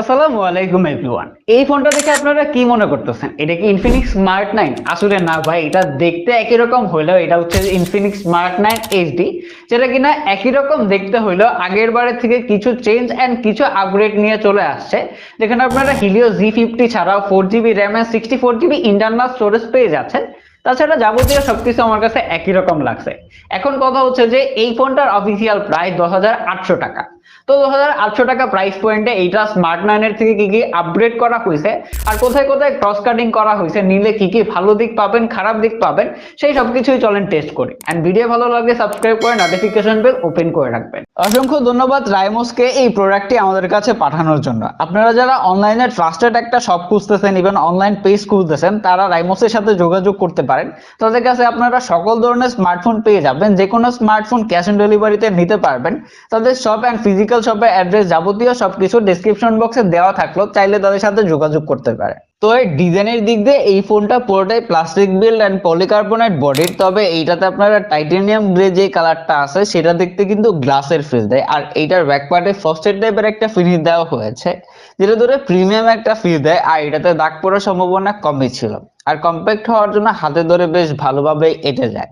আসসালামু আলাইকুম এভরিওয়ান। এই ফোনটা দেখে আপনারা কি মনে করতেছেন? এটা কি ইনফিনিক্স স্মার্ট নাইন আসলে না ভাই, এটা দেখতে একই রকম হইলেও এটা হচ্ছে ইনফিনিক্স স্মার্ট নাইন এইচডি যেটা কিনা একই রকম দেখতে হইলেও আগের বারের থেকে কিছু চেঞ্জ অ্যান্ড কিছু আপগ্রেড নিয়ে চলে আসছে। যেখানে আপনারা হিলিও জি ফিফটি ছাড়াও four GB RAM and sixty four GB internal storage পেয়ে যাচ্ছেন। তাছাড়া যাবতীয় সবকিছু আমার কাছে একই রকম লাগছে। এখন কথা হচ্ছে যে এই ফোনটার অফিসিয়াল প্রাইস দশ হাজার আটশো টাকা। তো দশ হাজার আটশো টাকা প্রাইস পয়েন্টে এইটা স্মার্ট নাইনের থেকে কি কি আপগ্রেড করা হয়েছে আর কোথায় কোথায় ক্রস কাটিং করা হয়েছে নিলে কি কি ভালো দিক পাবেন, খারাপ দিক পাবেন? সেই সব কিছুই চলেন টেস্ট করি। অ্যান্ড ভিডিও ভালো লাগলে সাবস্ক্রাইব করে নোটিফিকেশন বেল ওপেন করে রাখবেন। অসংখ্য ধন্যবাদ রাইমোসকে এই প্রোডাক্টটি আমাদের কাছে পাঠানোর জন্য। আপনারা যারা অনলাইনে ট্রাস্টেড একটা শপ খুঁজতেছেন ইভেন অনলাইন পেজ খুঁজতেছেন, তারা রাইমোসের সাথে যোগাযোগ করতে পারেন। তাদের কাছে আপনারা সকল ধরনের স্মার্টফোন পেয়ে যাবেন। যে কোনো স্মার্টফোন ক্যাশ অন ডেলিভারিতে নিতে পারবেন। তাদের শপ অ্যান্ড ফিজিক্যাল শপের অ্যাড্রেস যাবতীয় সবকিছু ডেসক্রিপশন বক্সে দেওয়া থাকল, চাইলে তাদের সাথে যোগাযোগ করতে পারে। তো এই ডিজাইনের দিক দিয়ে এই ফোনটা পুরোটাই প্লাস্টিক বিল্ড অ্যান্ড পলিকার্বনেট বডির তবে এইটাতে আপনারা টাইটেনিয়াম গ্রে যে কালারটা আছে, সেটা দেখতে কিন্তু গ্লাসের ফিল দেয়। আর এইটার ব্যাক পার্টে ফ্রস্টেড টাইপের একটা ফিনিশ দেওয়া হয়েছে, যেটা ধরে প্রিমিয়াম একটা ফিল দেয়, আর এটাতে দাগ পড়ার সম্ভাবনা কমই ছিল। আর কম্প্যাক্ট হওয়ার জন্য হাতে ধরে বেশ ভালোভাবে এঁটে যায়।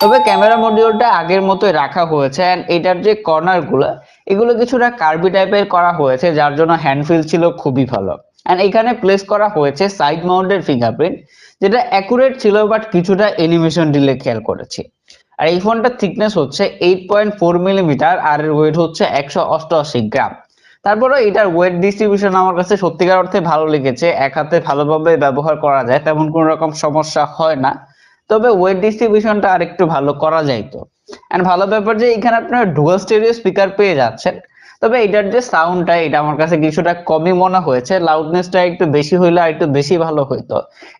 তবে ক্যামেরা মডিউলটা আগের মতোই রাখা হয়েছে এন্ড এটার যে কর্নারগুলো এগুলো কিছুটা কার্বি টাইপের করা হয়েছে, যার জন্য হ্যান্ড ফিল ছিল খুবই ভালো। এন্ড এখানে প্লেস করা হয়েছে সাইড মাউন্টেড ফিঙ্গারপ্রিন্ট যেটা অ্যাকুরেট ছিল বাট কিছুটা এনিমেশন ডিলে খেয়াল করেছি। আর এই ফোনটার থিকনেস হচ্ছে এইট পয়েন্ট ফোর মিলিমিটার আর এর ওয়েট হচ্ছে একশো অষ্টআশি গ্রাম। তারপরে এটার ওয়েট ডিস্ট্রিবিউশন আমার কাছে সত্যিকার অর্থে ভালো লেগেছে, এক হাতে ভালোভাবে ব্যবহার করা যায়, তেমন কোনো রকম সমস্যা হয় না। তবে ওয়েট ডিস্ট্রিবিউশনটা আরেকটু ভালো করা যাইতো এন্ড ভালো ব্যাপার যে এখানে আপনারা ডুয়াল স্টেরিও স্পিকার পেয়ে যাচ্ছেন। তবে এটার যে সাউন্ডটা এটা আমার কাছে কিছুটা কমই মনে হয়েছে। লাউডনেসটা একটু বেশি হইলে আর একটু বেশি ভালো হইতো।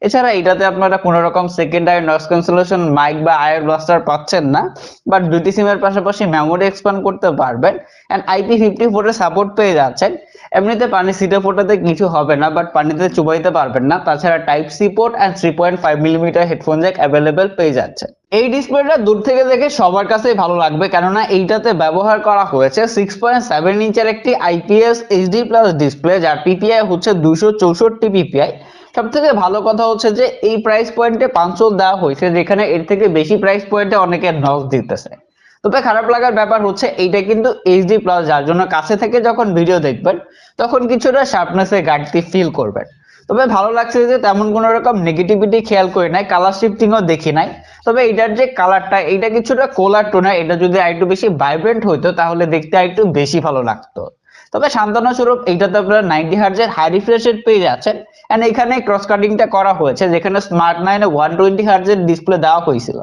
এছাড়া এটাতে আপনারা কোনো রকম সেকেন্ডারি নয়েজ ক্যান্সেলেশন মাইক বা আয়ার ব্লাস্টার পাচ্ছেন না বাট দুইটি সিমের পাশাপাশি মেমোরি এক্সপ্যান্ড করতে পারবেন। এন্ড আইপি ফিফটি ফোরের সাপোর্ট পেয়ে যাচ্ছেন। এমনিতে পানি সিটে ফোটাতে কিছু হবে না বাট পানিতে চুবাইতে পারবেন না। তাছাড়া type C port and three point five millimetre headphone jack available পেয়ে যাচ্ছে এই ডিসপ্লেটা দূর থেকে দেখে সবার কাছেই ভালো লাগবে। কেননা এইটাতে ব্যবহার করা হয়েছে সিক্স পয়েন্ট সেভেন ইঞ্চের একটি আইপিএস এইচডি প্লাস ডিসপ্লে যার পিপিআই হচ্ছে দুইশো চৌষট্টি পিপিআই সব থেকে ভালো কথা হচ্ছে যে এই প্রাইস পয়েন্টে পাঁচশো দেওয়া হয়েছে, যেখানে এর থেকে বেশি প্রাইস পয়েন্টে অনেকে নক দিতেছে। তবে খারাপ লাগার ব্যাপার হচ্ছে এইটা কিন্তু এইচডি প্লাস যার জন্য কাছে থেকে যখন ভিডিও দেখবেন, তখন কিছুটা শার্পনেসের ঘাটতি ফিল করবেন। তবে ভালো লাগছে যে তেমন কোনো রকম নেগেটিভিটি খেয়াল করি নাই কালার শিফটিংও দেখি নাই। তবে এটার যে কালারটা এটা কিছুটা কোলার টোনার এটা যদি আরেকটু বেশি ভাইব্রেন্ট হইতো, তাহলে দেখতে আরেকটু বেশি ভালো লাগতো। তবে সান্ত্বনা স্বরূপ এইটাতে আপনারা নাইনটি হার্জের হাই রিফ্রেশ রেট পেয়ে যাচ্ছেন। এন্ড এখানে ক্রস কাটিংটা করা হয়েছে, যেখানে স্মার্ট নাইনে ওয়ান টোয়েন্টি হার্জের ডিসপ্লে দেওয়া হয়েছিল।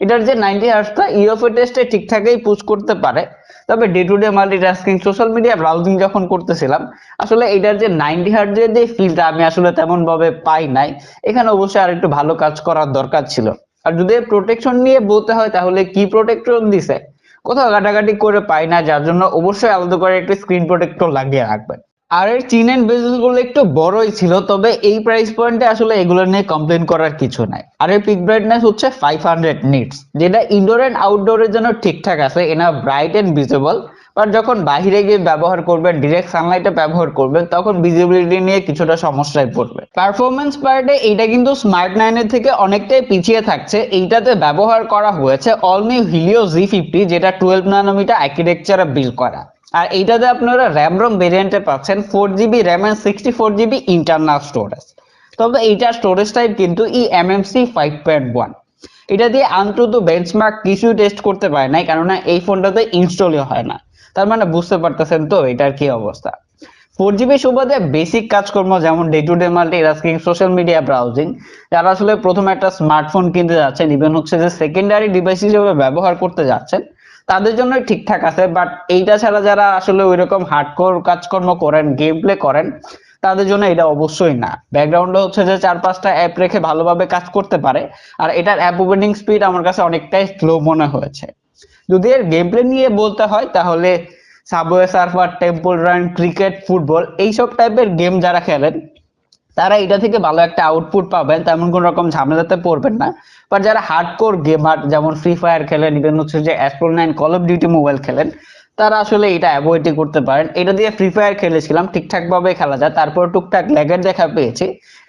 এটার যে নাইনটি হার্জটা ইউএফএ টেস্টে ঠিকঠাকই পুশ করতে পারে। তবে day to day multitasking social media browsing যখন করতেছিলাম, আসলে এটার যে নাইনটি হার্জের যে ফিলটা আমি আসলে তেমন ভাবে পাই নাই। এখানে অবশ্যই আর একটু ভালো কাজ করার দরকার ছিল। আর যদি প্রোটেকশন নিয়ে বলতে হয়, তাহলে কি প্রোটেকশন দিছে? কোথাও ঘাটাঘাটি করে পাই না, যার জন্য অবশ্যই আলাদা করে একটু স্ক্রিন প্রোটেক্টর লাগিয়ে রাখবেন। আর এর চিন এন্ড বেজেসগুলো একটু বড়ই ছিল, তবে এই প্রাইস পয়েন্টে আসলে এগুলো নিয়ে কমপ্লেন করার কিছু নাই। আর এর পিক ব্রাইটনেস হচ্ছে ফাইভ হান্ড্রেড নিটস যেটা ইনডোর এন্ড আউটডোরের জন্য ঠিকঠাক আছে এনা ব্রাইট এন্ড ভিজিবল বাট যখন বাইরে গিয়ে ব্যবহার করবেন ডিরেক্ট সানলাইটে ব্যবহার করবেন, তখন ভিজিবিলিটি নিয়ে কিছুটা সমস্যায় পড়বে। পারফরমেন্স পার্টে এইটা কিন্তু স্মার্ট নাইনের থেকে অনেকটাই পিছিয়ে থাকছে, এইটাতে ব্যবহার করা হয়েছে all new Helio G fifty যেটা টুয়েলভ নানোমিটার আর্কিটেকচারে বিল্ড করা। আর এইটাতে আপনারা র্যাম রম ভেরিয়েন্টে পাচ্ছেন four GB RAM and sixty four GB internal storage তবে এইটার স্টোরেজ টাইপ কিন্তু E MMC five point one এটা দিয়ে আন্তত বেঞ্চমার্ক কিছু টেস্ট করতে পারে নাই, কেননা এই ফোনটাতে ইনস্টলই হয় না। তার মানে বুঝতে পারতেছেন তো এটার কি অবস্থা। ফোর জিবি সুবাদে বেসিক কাজকর্ম যেমন day to day multi tasking social media browsing যারা আসলে প্রথমে একটা স্মার্টফোন কিনতে যাচ্ছেন ইভেন হচ্ছে যে সেকেন্ডারি ডিভাইস হিসেবে ব্যবহার করতে যাচ্ছেন তাদের জন্য ঠিকঠাক আছে বাট এইটা ছাড়া যারা আসলে ওইরকম হার্ডকোর কাজকর্ম করেন গেম প্লে করেন, তাদের জন্য এটা অবশ্যই না। ব্যাকগ্রাউন্ডে হচ্ছে যে চার পাঁচটা অ্যাপ রেখে ভালোভাবে কাজ করতে পারে, আর এটার অ্যাপ ওপেনিং স্পিড আমার কাছে অনেকটাই স্লো মনে হয়েছে। যদি এর গেম প্লে নিয়ে বলতে হয়, তাহলে Subway Surfer Temple Run cricket football এইসব টাইপের গেম যারা খেলেন তারা এটা থেকে ভালো একটা আউটপুট পাবেন, তেমন কোন রকম ঝামেলাতে পড়বেন না। বাট যারা হার্ডকোর গেমার যেমন ফ্রি ফায়ার খেলেন ইভেন হচ্ছে যে astro nine Call of Duty mobile খেলেন, তারা আসলে এটা অ্যাভয়েডই করতে পারেন। এটা দিয়ে ফ্রি ফায়ার খেলেছিলাম, ঠিকঠাক ভাবে খেলা যায়, তারপর টুকটাক ল্যাগের দেখা পেয়েছি।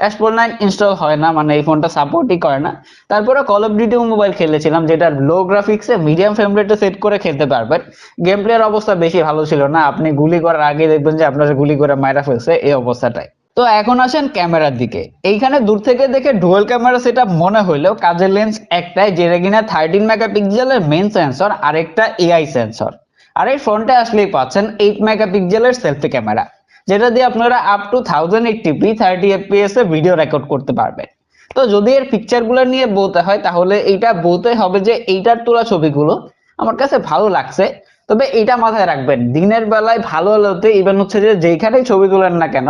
এসপোর নাইন ইনস্টল হয় না মানে এই ফোনটা সাপোর্টই করে না। তারপরে কল অফ ডিউটি মোবাইল খেলেছিলাম যেটা লো গ্রাফিক্সে মিডিয়াম ফ্রেম রেটে সেট করে খেলতে পারবেন। গেম প্লেয়ার অবস্থা বেশি ভালো ছিল না, আপনি গুলি করার আগে দেখবেন যে আপনার গুলি করে মায়েরা ফেলছে, এই অবস্থাটাই। তো এখন আসেন ক্যামেরার দিকে। এইখানে দূর থেকে দেখে ডুয়েল ক্যামেরা সেটা মনে হইলেও কাজের লেন্স একটাই, যেটা কিনা থার্টিন মেগাপিক্সেলের মেন সেন্সর আরেকটা এআই সেন্সর আর এই ফ্রন্টে আসলেই পাচ্ছেন এইট মেগাপিক্সেলের সেলফি ক্যামেরা যেটা দিয়ে আপনারা up to thousand eighty p thirty FPS A video record করতে পারবেন। তো যদি এর পিকচারগুলো নিয়ে বলতে হয়, তাহলে এইটা বলতে হবে যে এইটার তোলা ছবিগুলো আমার কাছে ভালো লাগছে। তবে এটা মাথায় রাখবেন, দিনের বেলায় ভালো আলোতে ইভেন হচ্ছে যে যেখানেই ছবি তোলেন না কেন,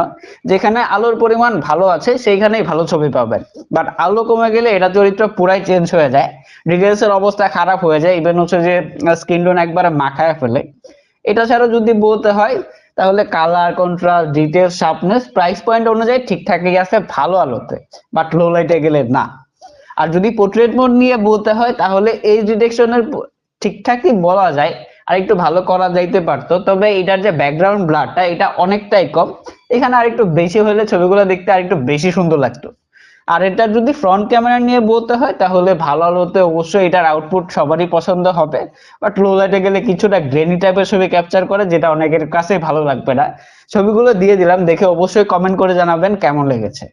যেখানে আলোর পরিমাণ ভালো আছে সেইখানেই ভালো ছবি পাবেন। বাট আলো কমে গেলে এটা চরিত্র পুরাই চেঞ্জ হয়ে যায় ডিটেলস অবস্থা খারাপ হয়ে যায় ইভেন হচ্ছে যে স্কিন টোন একবারে মাখায় ফেলে। এটা ছাড়া যদি বলতে হয়, তাহলে colour contrast details sharpness price point অনুযায়ী ঠিকঠাকই আছে ভালো আলোতে বাট লো লাইটে গেলে না। আর যদি পোর্ট্রেট মোড নিয়ে বলতে হয়, তাহলে এই ডিটেকশনের ঠিকঠাকই বলা যায় আর একটু ভালো করা যাইতে পারতো, তবে এটার যে ব্যাকগ্রাউন্ড ব্লারটা এটা অনেকটাই কম। এখানে আরেকটু বেশি হলে ছবিগুলো দেখতে আরেকটু বেশি সুন্দর লাগতো। আর এটা যদি ফ্রন্ট ক্যামেরা নিয়ে বলতে হয়, তাহলে ভালো আলোতে অবশ্যই এটার আউটপুট সবারই পছন্দ হবে। বাট লো লাইটে গেলে কিছুটা গ্রেনি টাইপের ছবি ক্যাপচার করে, যেটা অনেকের কাছে ভালো লাগবে না। ছবিগুলো দিয়ে দিলাম, দেখে অবশ্যই কমেন্ট করে জানাবেন কেমন লেগেছে।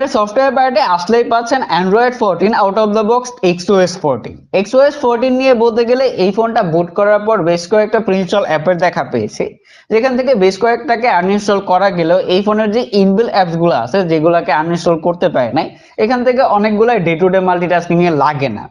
সফটওয়্যার পার্টে আসলেই পাচ্ছেন Android fourteen out of the box XOS fourteen XOS fourteen নিয়ে বলতে গেলে এই ফোনটা বুট করার পর বেশ কয়েকটা প্রিন্সটল অ্যাপের দেখা পেয়েছে। যেখান থেকে বেশ কয়েকটাকে আনইনস্টল করা গেলেও এই ফোনের যে ইনবিল অ্যাপসগুলো আছে, যেগুলোকে আনইনস্টল করতে পারে নাই, এখান থেকে অনেকগুলাই ডে টু ডে মাল্টিটাস্কিং এ লাগে না।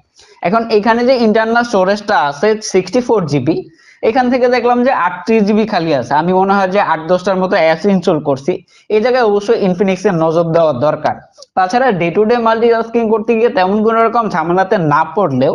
এখন এখানে যে ইন্টারনাল স্টোরেজটা আছে সিক্সটি ফোর জিবি এখান থেকে দেখলাম যে আটত্রিশ জিবি খালি আছে। আমি মনে হয় যে আট দশটার মতো অ্যাপস ইনস্টল করছি। এই জায়গায় অবশ্যই ইনফিনিক্স এর নজর দেওয়া দরকার। তাছাড়া ডে টু ডে মাল্টিটাস্কিং করতে গিয়ে তেমন কোনো রকম ঝামেলাতে না পড়লেও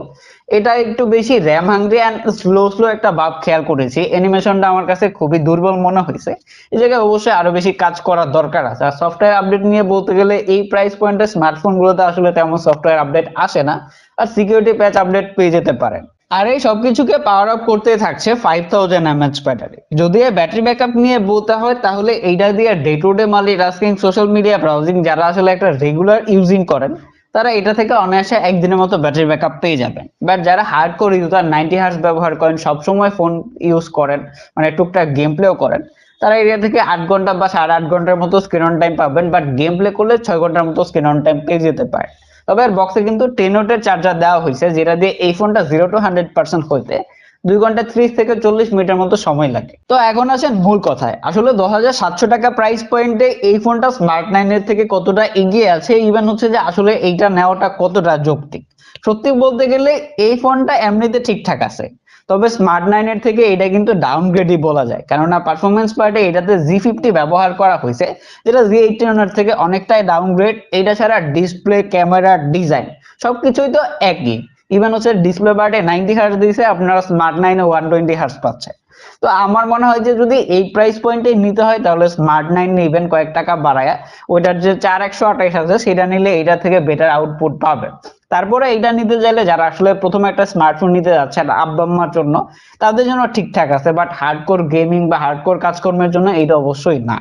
এটা একটু বেশি RAM hungry and slow slow একটা ভাব খেয়াল করেছি। অ্যানিমেশনটা আমার কাছে খুবই দুর্বল মনে হয়েছে। এই জায়গায় অবশ্যই আরও বেশি কাজ করার দরকার আছে। আর সফটওয়্যার আপডেট নিয়ে বলতে গেলে এই প্রাইস পয়েন্টের স্মার্টফোন গুলোতে আসলে তেমন সফটওয়্যার আপডেট আসে না। আর সিকিউরিটি প্যাচ আপডেট পেয়ে যেতে পারেন। আর এই সবকিছুকে পাওয়ার আপ করতে থাকছে ফাইভ থাউজেন্ড এমএচ ব্যাটারি যদি ব্যাটারি ব্যাকআপ নিয়ে বলতে হয়, তাহলে এইটা দিয়ে day to day multi tasking social media browsing যারা আসলে একটা রেগুলার ইউজিং করেন, তারা এটা থেকে অনায়াসে একদিনের মতো ব্যাটারি ব্যাকআপ পেয়ে যাবেন। বাট যারা hard core user ninety hertz ব্যবহার করেন, সবসময় ফোন ইউজ করেন মানে টুকটাক গেম প্লেও করেন, তারা এরিয়া থেকে আট ঘণ্টা বা সাড়ে আট ঘণ্টার মতো স্ক্রিন অন টাইম পাবেন বাট গেম প্লে করলে ছয় ঘণ্টার মতো স্ক্রিন অন টাইম পেয়ে যেতে পারে। তবে এর বক্সে কিন্তু টেন ওটের চার্জার দেওয়া হয়েছে, যেটা দিয়ে এই ফোনটা জিরো টু হান্ড্রেড পার্সেন্ট হইতে দুই ঘণ্টা ত্রিশ থেকে চল্লিশ মিনিটের মতো সময় লাগে। তো এখন আসেন মূল কথায়। আসলে দশ হাজার সাতশো টাকা প্রাইস পয়েন্টে এই ফোনটা স্মার্ট নাইনের থেকে কতটা এগিয়ে আছে ইভেন হচ্ছে যে আসলে এইটা নেওয়াটা কতটা যৌক্তিক? সত্যি বলতে গেলে এই ফোনটা এমনিতে ঠিকঠাক আছে। তবে স্মার্ট নাইনের থেকে এটা কিন্তু ডাউনগ্রেডই বলা যায়। কেননা পারফরমেন্স পার্টে এটাতে জি ফিফটি ব্যবহার করা হয়েছে, যেটা জি এইটিন থেকে অনেকটাই ডাউনগ্রেড এটা ছাড়া ডিসপ্লে ক্যামেরা ডিজাইন সবকিছুই তো একই। ইভেন হচ্ছে ডিসপ্লে পার্টে নাইনটি হার্স দিয়েছে, আপনারা স্মার্ট নাইনে ওয়ান টোয়েন্টি হার্স পাচ্ছে তো আমার মনে হয় যে যদি এই প্রাইস পয়েন্টে নিতে হয়, তাহলে স্মার্ট নাইন নিবেন কয়েক টাকা বাড়ায়। ওইটার যে চার একশো আঠাইশ আছে, সেটা নিলে এটা থেকে বেটার আউটপুট পাবে। তারপরে এটা নিতে চাইলে যারা আসলে প্রথমে একটা স্মার্টফোন নিতে যাচ্ছে আব্বা আম্মার জন্য, তাদের জন্য ঠিকঠাক আছে বাট হার্ডকোর গেমিং বা হার্ডকোর কাজকর্মের জন্য এটা অবশ্যই না।